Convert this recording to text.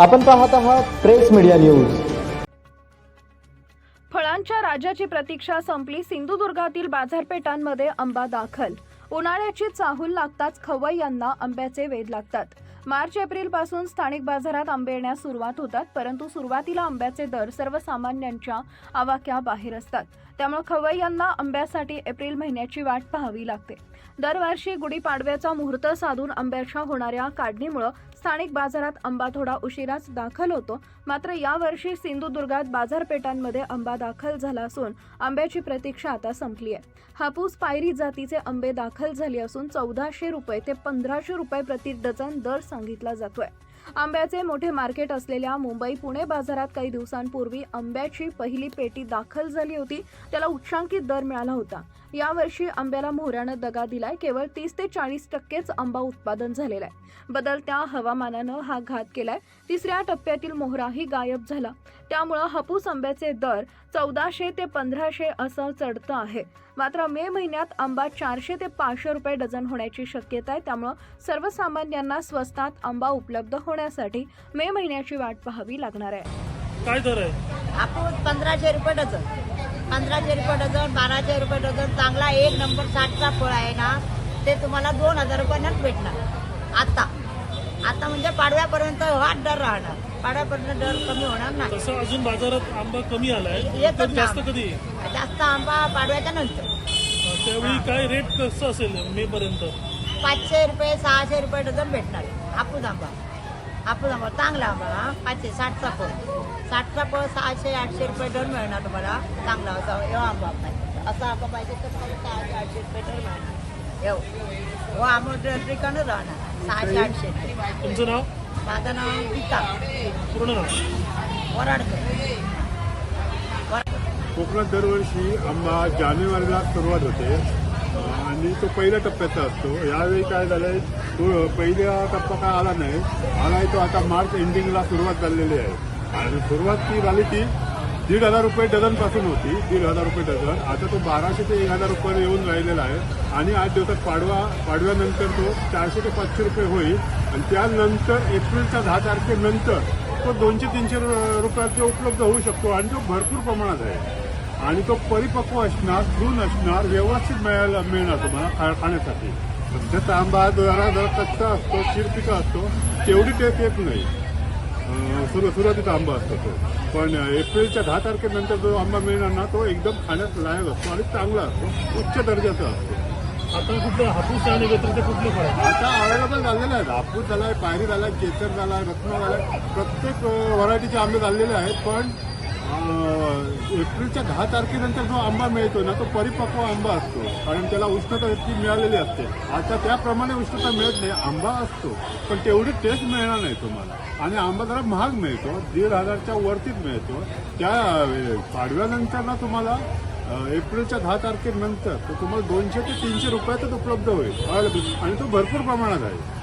आपण पाहत आहात प्रेस मीडिया न्यूज. फळांच्या राजाची प्रतीक्षा संपली सिंधुदुर्गातील बाजारपेठांमध्ये आंबा दाखल. उन्हाळ्याची चाहूल लागताच खवय्यांना आंब्याचे वेध लागतात. मार्च एप्रिलपासून स्थानिक बाजारात आंबे येण्यास सुरुवात होतात परंतु सुरुवातीला आंब्याचे दर सर्वसामान्यांच्या आवाक्या बाहेर असतात. त्यामुळे खवय्यांना आंब्यासाठी एप्रिल महिन्याची वाट पाहावी लागते. दरवर्षी गुढीपाडव्याचा मुहूर्त साधून आंब्याच्या होणाऱ्या काढणीमुळे स्थानिक बाजारात आंबा थोडा उशिराच दाखल होतो. मात्र यावर्षी सिंधुदुर्गात बाजारपेठांमध्ये आंबा दाखल झाला असून आंब्याची प्रतीक्षा आता संपली आहे. हापूस पायरी जातीचे आंबे दाखल झाले असून चौदाशे रुपये ते पंधराशे रुपये प्रति डझन दर सांगितला जातोय. आंब्याचे मोठे मार्केट असलेल्या मुंबई पुणे बाजारात काही दिवसांपूर्वी आंब्याची पहिली पेटी दाखल झाली होती. त्याला उच्चांकित दर मिळाला होता. यावर्षी आंब्याला मोहऱ्यानं दगा दिलाय. केवळ तीस ते चाळीस टक्केच आंबा उत्पादन झालेला आहे. बदलत्या हवामानानं हा घात केलाय. तिसऱ्या टप्प्यातील मोहराही गायब झाला. त्यामुळं हापूस आंब्याचे दर चौदाशे ते पंधराशे असं चढतं आहे. मात्र मे महिन्यात आंबा चारशे ते पाचशे रुपये डझन होण्याची शक्यता आहे. त्यामुळं सर्वसामान्यांना स्वस्तात आंबा उपलब्ध होण्यासाठी मे महिन्याची वाट पाहावी लागणार आहे. काय दर आहे? हापूस पंधराशे रुपये डझन. पंधराशे रुपये डझन बाराशे रुपये डझन. चांगला एक नंबर साठचा फळ आहे ना ते तुम्हाला दोन हजार रुपयानंच भेटणार. आता. आता म्हणजे पाडव्यापर्यंत हाच दर राहणार. पाडव्यापर्यंत दर कमी होणार नाही. तसं अजून बाजारात आंबा कमी आलाय. येतच तर जास्त नाही. कधी? जास्त आंबा पाडव्याच्या नंतर. त्यावेळी काय रेट कसं असेल मे पर्यंत? पाचशे रुपये सहाशे रुपये डझन भेटणार. हापूस आंबा. हापूस आंबा चांगला आंबा हा. पाचशे साठचा फळ साठचा फळ सहाशे आठशे रुपये डन मिळणार तुम्हाला. चांगला असा एवढा आंबा पाहिजे असा आंबा पाहिजे तर तुम्हाला सहाशे आठशे रुपये डन मिळणार. एव हो आंबा ठिकाणच राहणार सहाशे आठशे. रुपये तुमचं नाव? माझं नाव गीता. पूर्ण नाव? वराडकर. कोकणात दरवर्षी आंबा जानेवारीला सुरुवात होते. आणि तो पहिल्या टप्प्याचा असतो. यावेळी काय झालंय? तो पहिला टप्पा काय आला नाही. आलाय तो आता मार्च एंडिंगला सुरुवात झालेली आहे. आणि सुरुवात ती झाली ती दीड हजार रुपये डझनपासून होती दीड हजार रुपये डझन. आता तो बाराशे ते एक हजार रुपये येऊन राहिलेला आहे. आणि आठ दिवसात पाडवा पाडव्यानंतर तो चारशे ते पाचशे रुपये होईल. आणि त्यानंतर एप्रिलच्या दहा तारखेनंतर तो दोनशे तीनशे रु- रुपयात तो उपलब्ध होऊ शकतो. आणि तो भरपूर प्रमाणात आहे. आणि तो परिपक्व असणार जून असणार व्यवस्थित मिळायला मिळणार तुम्हाला खा- खाण्यासाठी. सध्या तांबा जरा जरा कच्चा असतो शिरपिका असतो. तेवढी टेस्ट येत नाही. सुरू सुरुवातीचा आंबा असतो तो. पण एप्रिलच्या दहा तारखेनंतर जो आंबा मिळणार ना तो एकदम खाण्यास लायक असतो आणि चांगला असतो. उच्च दर्जाचा असतो. आता कुठलं हापूस आणि व्यतिरिक्त कुठलं फळ? आहे आता अवेलेबल झालेले आहेत हापूस झालाय पायरी झालाय केसर झालाय रत्न झालाय. प्रत्येक व्हरायटीचे आंबे झालेले आहेत पण एप्रिलच्या दहा तारखेनंतर जो आंबा मिळतो ना तो परिपक्व आंबा असतो. कारण त्याला उष्णता इतकी मिळालेली असते. आता त्याप्रमाणे उष्णता मिळत नाही आंबा असतो. पण तेवढी टेस्ट मिळणार नाही तुम्हाला. आणि आंबा जरा महाग मिळतो दीड हजारच्या वरतीच मिळतो. त्या पाडव्यानंतर ना तुम्हाला एप्रिलच्या दहा तारखेनंतर तर तुम्हाला दोनशे ते तीनशे रुपयातच उपलब्ध होईल. आणि तो भरपूर प्रमाणात आहे.